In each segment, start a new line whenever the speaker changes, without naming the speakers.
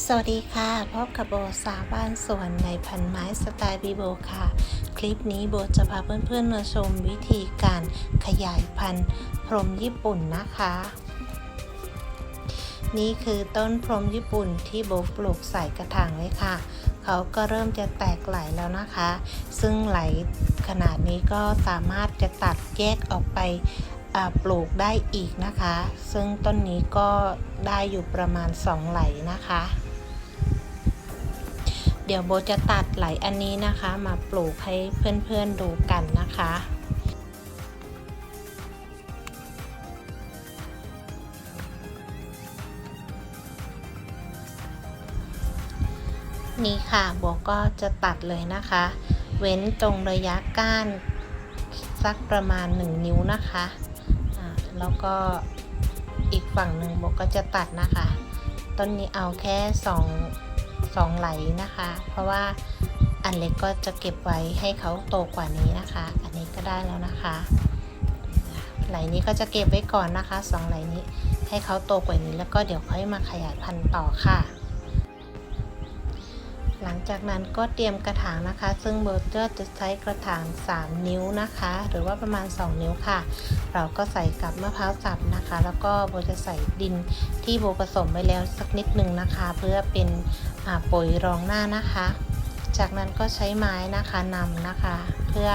สวัสดีค่ะ พบกับโบสาวบ้านสวนในพันไม้สไตล์บีโบค่ะ คลิปนี้โบจะพาเพื่อนๆมาชมวิธีการขยายพันธุ์พรมญี่ปุ่นนะคะ นี่คือต้นพรมญี่ปุ่นที่โบปลูกใส่กระถางเลยค่ะ เขาก็เริ่มจะแตกไหลแล้วนะคะ ซึ่งไหลขนาดนี้ก็สามารถจะตัดแยกออกไปปลูกได้อีกนะคะ ซึ่งต้นนี้ก็ได้อยู่ประมาณ 2 ไหลนะคะ ดี๋ยวโบจะตัดไหลอันนี้นะคะ มาปลูกให้เพื่อนๆดูกันนะคะนี่ค่ะโบก็จะตัดเลยนะคะ เว้นตรงระยะก้านสักประมาณ 1 นิ้วนะคะอ่าแล้วก็อีกฝั่งหนึ่งโบก็จะตัดนะคะ ต้นนี้เอาแค่ 2 สองไหลนะคะ เพราะว่าอันเล็กก็จะเก็บไว้ให้เขาโตกว่านี้นะคะ อันนี้ก็ได้แล้วนะคะ ไหลนี้ก็จะเก็บไว้ก่อนนะคะสองไหลนี้ให้เขาโตกว่านี้แล้วก็เดี๋ยวค่อยมาขยายพันธุ์ต่อค่ะ หลังจากนั้นก็เตรียมกระถางนะคะ ซึ่งโบเจอร์จะใช้กระถาง 3 นิ้วนะคะ หรือว่าประมาณ 2 นิ้วค่ะ เราก็ใส่กับมะพร้าวสับนะคะ แล้วก็โบจะใส่ดินที่โบผสมไว้แล้วสักนิดหนึ่งนะคะ เพื่อเป็นปุ๋ยรองหน้านะคะ จากนั้นก็ใช้ไม้นะคะนำนะคะ เพื่อ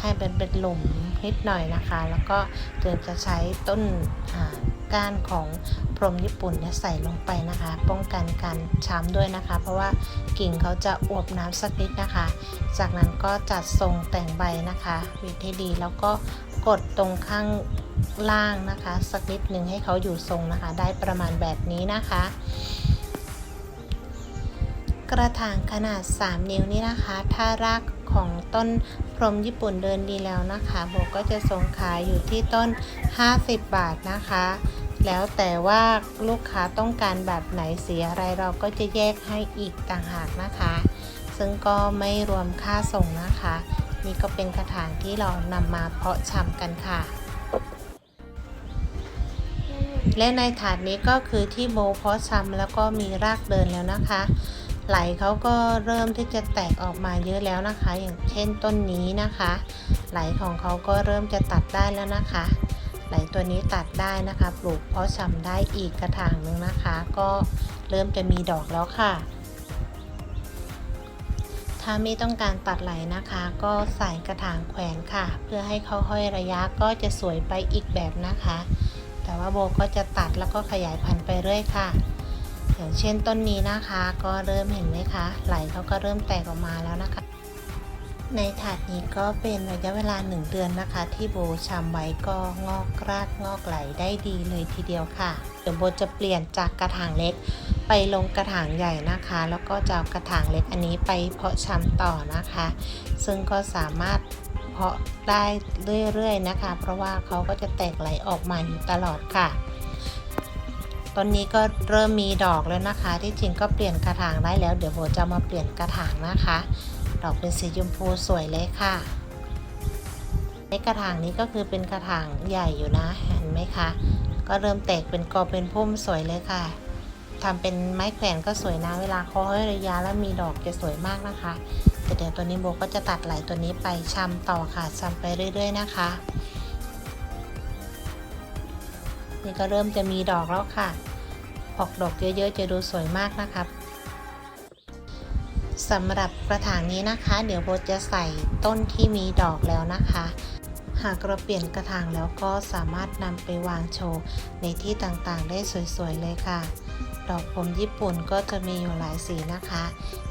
ให้เป็นเป็นหลุม นิดหน่อยนะคะ แล้วก็ถึงจะใช้ต้นก้านของพรมญี่ปุ่นเนี่ยใส่ลงไปนะคะ ป้องกันการช้ำด้วยนะคะ เพราะว่ากิ่งเขาจะอวบน้ำสักนิดนะคะ จากนั้นก็จัดทรงแต่งใบนะคะวิดให้ดีแล้วก็กดตรงข้างล่างนะคะ สักนิดหนึ่งให้เขาอยู่ทรงนะคะ ได้ประมาณแบบนี้นะคะ กระถางขนาด 3 นิ้วนี่นะคะ ถ้ารากของต้น พรมญี่ปุ่นเดินดีแล้วนะคะโบก็จะส่งขายอยู่ที่ต้น 50 บาทนะคะ แล้วแต่ว่าลูกค้าต้องการแบบไหนสีอะไรเราก็จะแยกให้อีกต่างหากนะคะ ซึ่งก็ไม่รวมค่าส่งนะคะ นี่ก็เป็นกระถางที่เรานำมาเพาะชำกันค่ะและในถาดนี้ก็คือที่โบเพาะชำแล้วก็มีรากเดินแล้วนะคะ ไหลเขาก็เริ่มที่จะแตกออกมาเยอะแล้วนะคะ อย่างเช่นต้นนี้นะคะ ไหลของเขาก็เริ่มจะตัดได้แล้วนะคะ ไหลตัวนี้ตัดได้นะคะ ปลูกเพาะชำได้อีกกระถางนึงนะคะ ก็เริ่มจะมีดอกแล้วค่ะ ถ้าไม่ต้องการตัดไหลนะคะ ก็ใส่กระถางแขวนค่ะ เพื่อให้เขาห้อยระยะก็จะสวยไปอีกแบบนะคะ แต่ว่าโบก็จะตัดแล้วก็ขยายพันธุ์ไปเรื่อยค่ะ อย่างเช่นต้นนี้นะคะ ก็เริ่มเห็นไหมคะไหลเขาก็เริ่มแตกออกมาแล้วนะคะ ในถาดนี้ก็เป็นระยะเวลา 1 เดือนนะคะ ที่โบชำไว้ก็งอกรากงอกไหลได้ดีเลยทีเดียวค่ะเดี๋ยวโบจะเปลี่ยนจากกระถางเล็กไปลงกระถางใหญ่นะคะ แล้วก็จะเอากระถางเล็กอันนี้ไปเพาะชำต่อนะคะ ซึ่งก็สามารถเพาะได้เรื่อยๆนะคะ เพราะว่าเขาก็จะแตกไหลออกมาอยู่ตลอดค่ะ ต้นนี้ก็เริ่มมีดอกแล้วนะคะ ที่จริงก็เปลี่ยนกระถางได้แล้ว เดี๋ยวโบจะมาเปลี่ยนกระถางนะคะ ดอกเป็นสีชมพูสวยเลยค่ะ ในกระถางนี้ก็คือเป็นกระถางใหญ่อยู่นะเห็นไหมคะ ก็เริ่มแตกเป็นกอเป็นพุ่มสวยเลยค่ะทำเป็นไม้แขวนก็สวยนะเวลาเขาให้ระยะแล้วมีดอกจะสวยมากนะคะแต่เดี๋ยวตัวนี้โบก็จะตัดไหลตัวนี้ไปชำต่อค่ะชำไปเรื่อย ๆ นะคะ นี่ก็เริ่มจะมีดอกแล้วค่ะ ออกดอกเยอะๆ จะดูสวยมากนะครับสำหรับกระถางนี้นะคะ เดี๋ยวโบจะใส่ต้นที่มีดอกแล้วนะคะ หากเราเปลี่ยนกระถางแล้วก็สามารถนำไปวางโชว์ในที่ต่างๆ ได้สวยๆเลยค่ะ ดอกผมญี่ปุ่นก็จะมีอยู่หลายสีนะคะ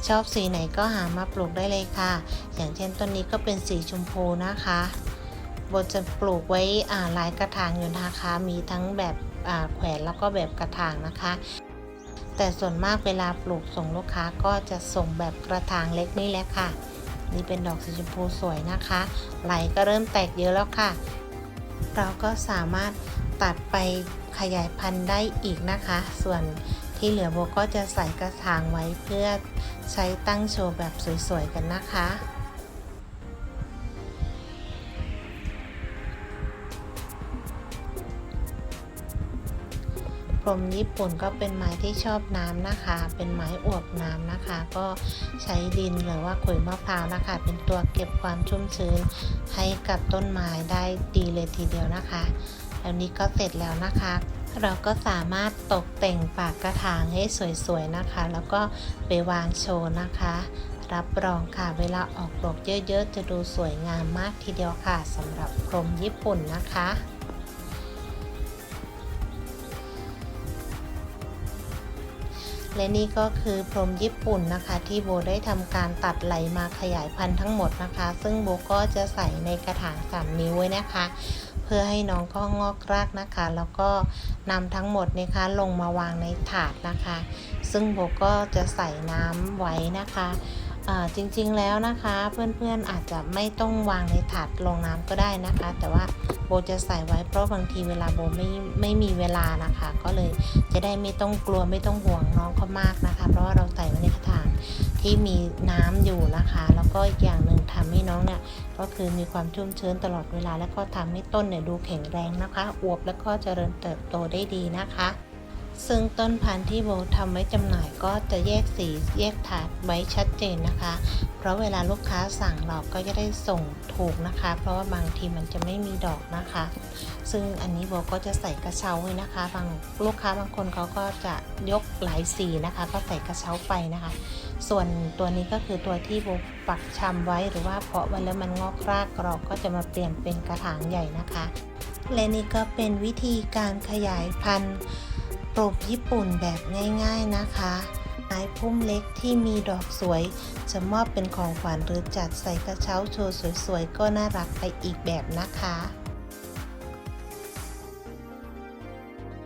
ชอบสีไหนก็หามาปลูกได้เลยค่ะ อย่างเช่นต้นนี้ก็เป็นสีชมพูนะคะ โบจะปลูกไว้หลายกระถางอยู่นะคะ มีทั้งแบบแขวนแล้วก็แบบกระถางนะคะ แต่ส่วนมากเวลาปลูกส่งลูกค้าก็จะส่งแบบกระถางเล็กนี่แหละค่ะ นี่เป็นดอกสีชมพูสวยนะคะไหลก็เริ่มแตกเยอะแล้วค่ะ เราก็สามารถตัดไปขยายพันธุ์ได้อีกนะคะ ส่วนที่เหลือโบก็จะใส่กระถางไว้เพื่อใช้ตั้งโชว์แบบสวยๆกันนะคะ พรมญี่ปุ่นก็เป็นไม้ที่ชอบน้ำนะคะ เป็นไม้อวบน้ำนะคะ ก็ใช้ดินหรือว่าขุยมะพร้าวนะคะ เป็นตัวเก็บความชุ่มชื้นให้กับต้นไม้ได้ดีเลยทีเดียวนะคะแล้วนี้ก็เสร็จแล้วนะคะเราก็สามารถตกแต่งปากกระถางให้สวยๆนะคะ แล้วก็ไปวางโชว์นะคะ รับรองค่ะเวลาออกดอกเยอะๆ จะดูสวยงามมากทีเดียวค่ะสำหรับพรมญี่ปุ่นนะคะ และนี่ก็คือพรมญี่ปุ่นนะคะ ที่โบได้ทำการตัดไหลมาขยายพันธุ์ทั้งหมดนะคะ ซึ่งโบก็จะใส่ในกระถาง3นิ้วไว้นะคะ เพื่อให้น้องก็งอกรากนะคะ แล้วก็นำทั้งหมดนะคะลงมาวางในถาดนะคะ ซึ่งโบก็จะใส่น้ำไว้นะคะ จริงๆแล้วนะคะเพื่อนๆอาจจะไม่ต้องวางในถาดลงน้ำก็ได้นะคะ แต่ว่าโบจะใส่ไว้เพราะบางทีเวลาโบไม่ไม่มีเวลานะคะ ก็เลยจะได้ไม่ต้องกลัวไม่ต้องห่วงน้องเขามากนะคะ เพราะว่าเราใส่ไว้ในกระถางที่มีน้ำอยู่นะคะ แล้วก็อีกอย่างหนึ่งทำให้น้องเนี่ยก็คือมีความชุ่มชื้นตลอดเวลา แล้วก็ทำให้ต้นเนี่ยดูแข็งแรงนะคะ อวบแล้วก็เจริญเติบโตได้ดีนะคะ ซึ่งต้นพันธุ์ที่โบทำไว้จำหน่ายก็จะแยกสีแยกถาดไว้ชัดเจนนะคะ เพราะเวลาลูกค้าสั่งเราก็จะได้ส่งถูกนะคะ เพราะว่าบางทีมันจะไม่มีดอกนะคะ ซึ่งอันนี้โบก็จะใส่กระเช้าไว้นะคะ บางลูกค้าบางคนเขาก็จะยกหลายสีนะคะ ก็ใส่กระเช้าไปนะคะ ส่วนตัวนี้ก็คือตัวที่โบปักชำไว้หรือว่าเพาะไว้แล้วมันงอกรากเราก็จะมาเปลี่ยนเป็นกระถางใหญ่นะคะ และนี่ก็เป็นวิธีการขยายพันธุ์ ปลูกญี่ปุ่นแบบง่ายๆนะคะ ไม้พุ่มเล็กที่มีดอกสวย จะมอบเป็นของขวัญหรือจัดใส่กระเช้าโชว์สวยๆ ก็น่ารักไปอีกแบบนะคะ